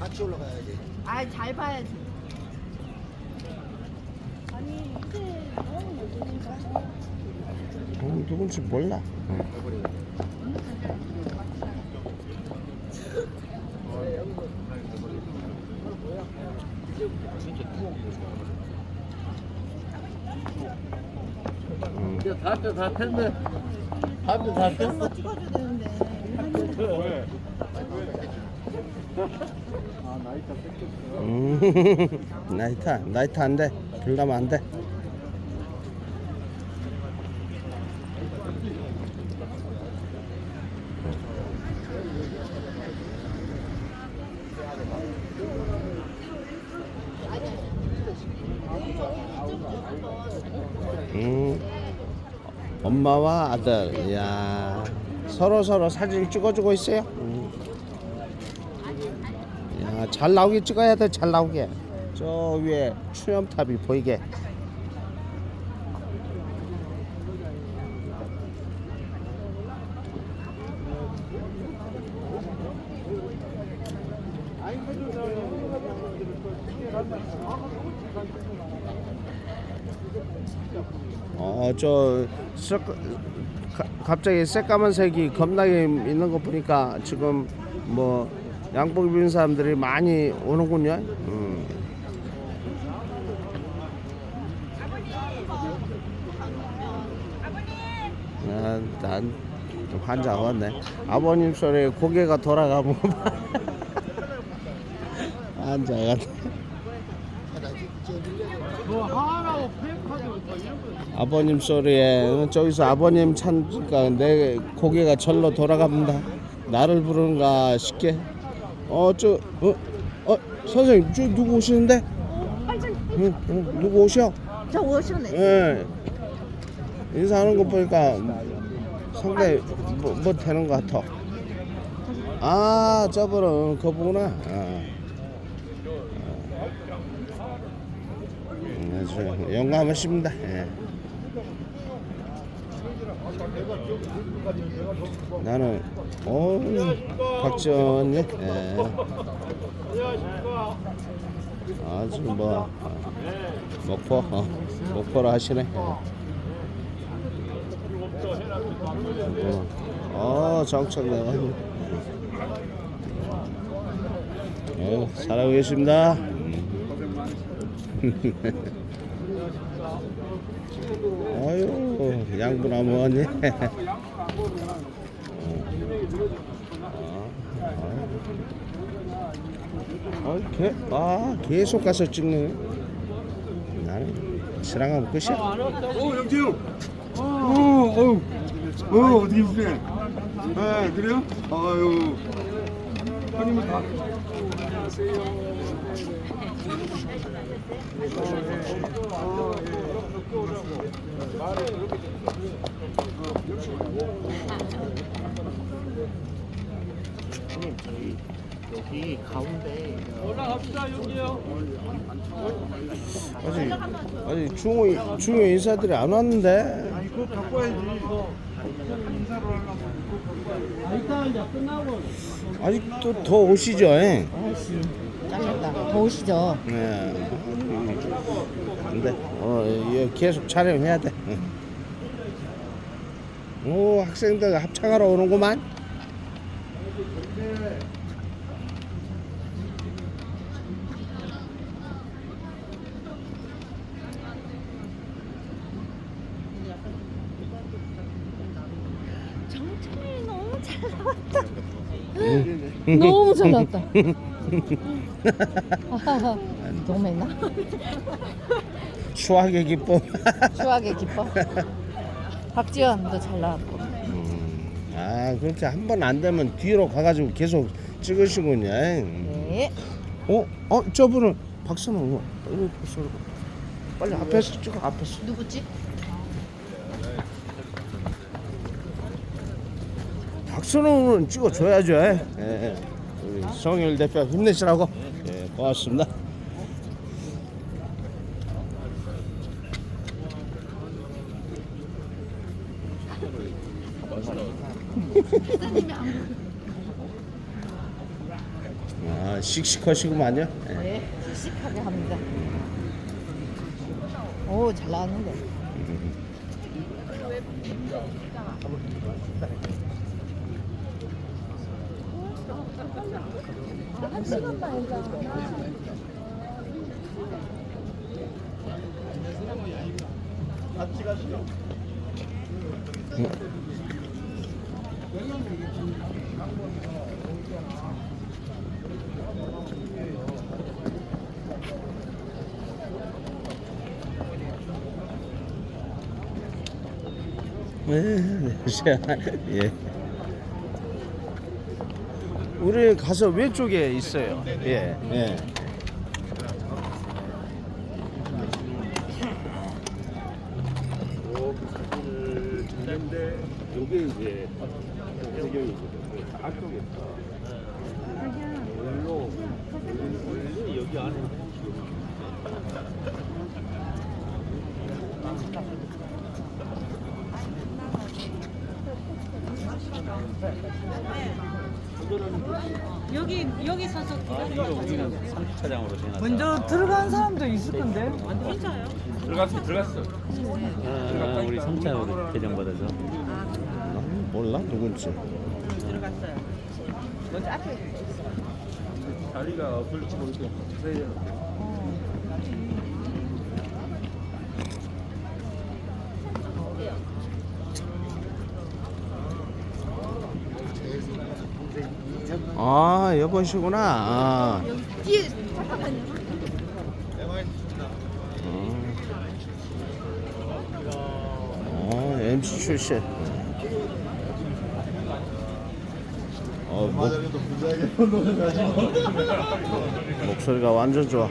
같이 올라가야지. 아, 잘 봐야지. 아니, 이제 너무 늦으니까. 어, 누군지 몰라. 응. 음. 이제 다때 다 텐데 다때 다거 찍어줘야 되는데. 음, 나이트 나이트 안 돼. 불 나면 안 돼. 음, 엄마와 아들, 야 서로 서로 사진 찍어주고 있어요. 음. 야, 잘 나오게 찍어야 돼, 잘 나오게. 저 위에 추염탑이 보이게. 어, 저 색, 가- 갑자기 새까만색이 겁나게 있는 거 보니까 지금 뭐 양복 입은 사람들이 많이 오는군요. 음. 아, 난좀 환장 왔네. 아버님 소리에 고개가 돌아가면 거 아버님 소리에 저기서 아버님 찾으니까 내 고개가 절로 돌아갑니다. 나를 부르는가 싶게. 어, 저, 어, 어, 선생님, 저 누구 오시는데? 응, 응, 누구 오셔? 저 오셨네. 예. 인사하는 거 보니까 상당히 뭐, 뭐 되는 것 같아. 아, 저분은 그분구나. 아. 음, 아주 영감하십니다. 예. 나는 어 박지원이 예. 아주 뭐 어, 목포 어, 하시네. 예. 어, 어 정착 내가 어, 잘하고 계십니다. 아유 양분하면 언니. 아, 개, 아 계속 가서 찍네. 나는 실랑하면 끝이야. 어, 영태형. 어, 어, 어, 어디 계세요? 아, 그래요? 아유. 형님은 다. 여기 가운데 아직 아직 중호 중호 인사들이 안 왔는데. 그거. 인사를. 아직도 더 오시죠? 예? 잘렸다. 더우시죠? 네. 안 돼. 어, 이거 계속 촬영해야 돼. 응. 오, 학생들 합창하러 오는구만. 너무 잘 나왔다. 너무 했나? 수학의 기쁨. 추하게 기뻐. 박지원도 잘 나왔고. 음, 아, 그렇게 한 번 안 되면 뒤로 가가지고 계속 찍으시군요. 음. 네. 어, 어, 저분은 박선호. 박선호. 빨리 앞에서 찍어, 앞에서. 누구지? 박선호는 찍어줘야죠. 예. 예. 우리 성일 대표 힘내시라고. 예, 고맙습니다. 아, 아, 씩씩하시구만요. 예. 네, 씩씩하게 합니다. 오, 잘 나왔는데. 예. 우리 가서 왼쪽에 있어요. 예. 예. 여기 이제 안쪽에 여기 안에 여기 여기 서서 이거 우리는 3주차장으로 해놨다. 먼저 들어간 사람도 있을 건데. 진짜요? 들어갔어 들어갔어 아, 우리 3차로 배정 받아서. 몰라 누군지. 들어갔어요. 먼저 앞에 자리가 없을지 모르겠어 아 여보시구나. 아. 뒤에 잠깐만요. 어, MC 출신. 어, 목, 목소리가 완전 좋아.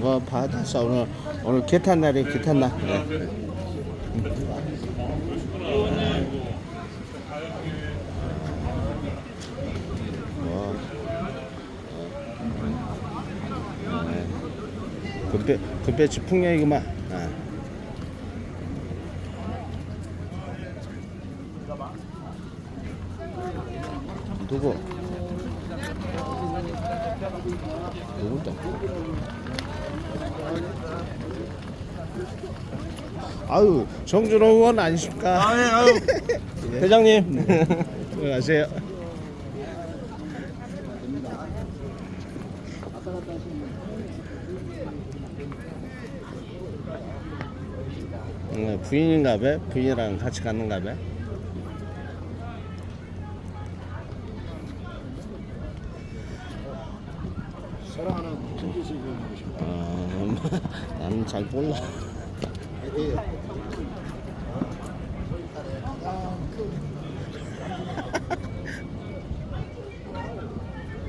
뭐 받았어 오늘 오늘 개탄 날이 개탄 날. 네. 뭐, 어, 네. 금배 금배치 풍년이구만. 아. 누구? 누구다? 아유 정준호 의원 아니십니까? 아유 아유 대장님 안녕하세요. 응, 부인인가 봐? 부인이랑 같이 갔는가 봐? 사랑하는 김기식 어, 나는 잘 몰라.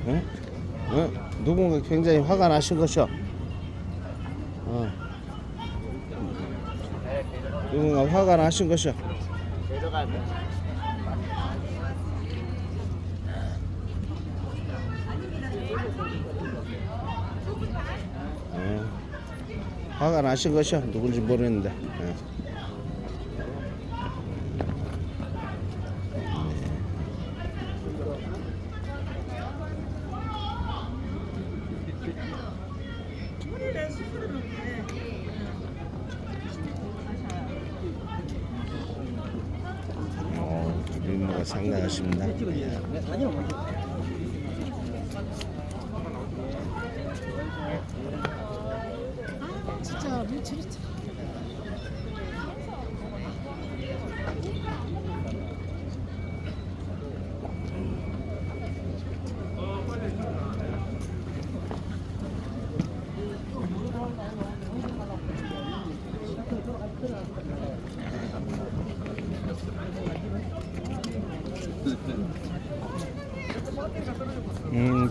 응? 응? 누군가 굉장히 화가 나신 것이오. 어. 누군가 화가 나신 것이오. 예. 화가 나신 것이야 누군지. 어, 미모가 상당하십니다. 진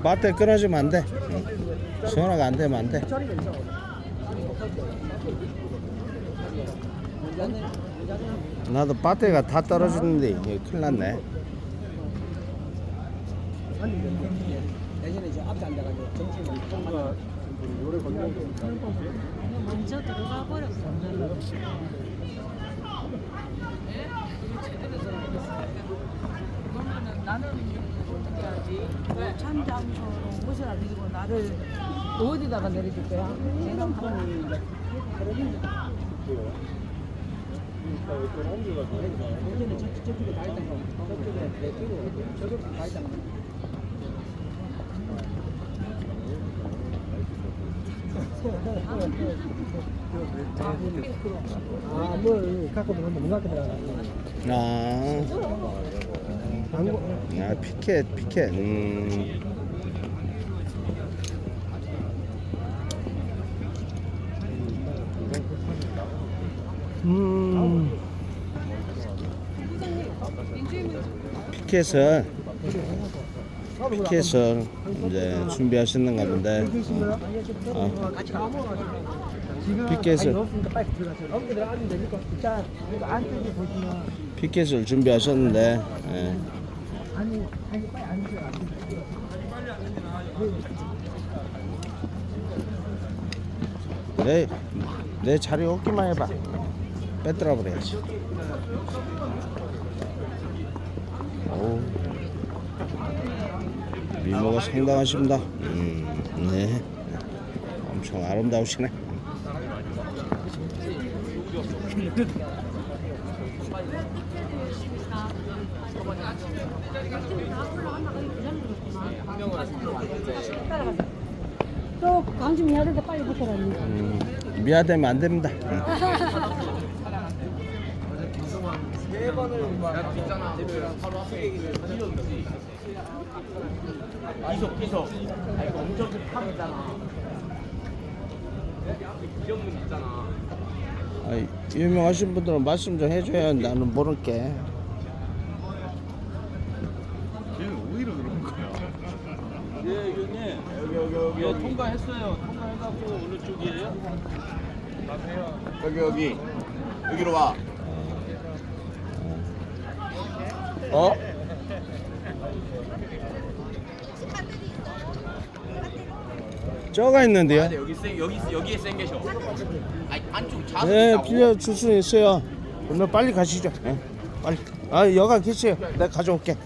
음, 배터리 끊어지면 안 돼. 응. 전화가 안 되면 안 돼. 나도 배터리가 다 떨어졌는데 이게 큰일 났네. 먼저 들어가 버렸어. 나는 하지? 참 장소로 옷을 안 입고 나를 어디다가 내려줄 거야? 내가 한번 여기는 저, 저쪽에 다 있다가 저쪽에 내 쪽으로 저쪽에 다 있다가 아뭘 갖고 들어가면 못 갖고 들어가 아, 아 피켓 피켓. 음. 음. 피켓을 피켓을 이제 준비하시는가 본데. 어. 피켓을 피켓을 준비하셨는데. 예. 아니 아니 빨리 앉으세요. 내, 내 자리 없기만 해봐. 빼들어 버려야지. 오, 미모가 상당하십니다. 음, 네. 엄청 아름다우시네. 또 광주 미아들도 빨리 붙어라. 음, 미아되면 안 됩니다. 음. 아이, 유명하신 분들은 말씀 좀 해줘야 나는 모를게. 예, 의원님. 여기 여기 여기. 예, 통과했어요. 통과해갖고 어느 쪽이에요? 여기 여기 여기로 와. 어? 쪄가 있는데요? 여기 생 여기 여기에 생계셔. 아니 안쪽 자수 네, 있다고. 빌려 줄 수 있어요. 그러면 빨리 가시죠. 예, 빨리. 아, 여가 계세요. 내가 가져올게.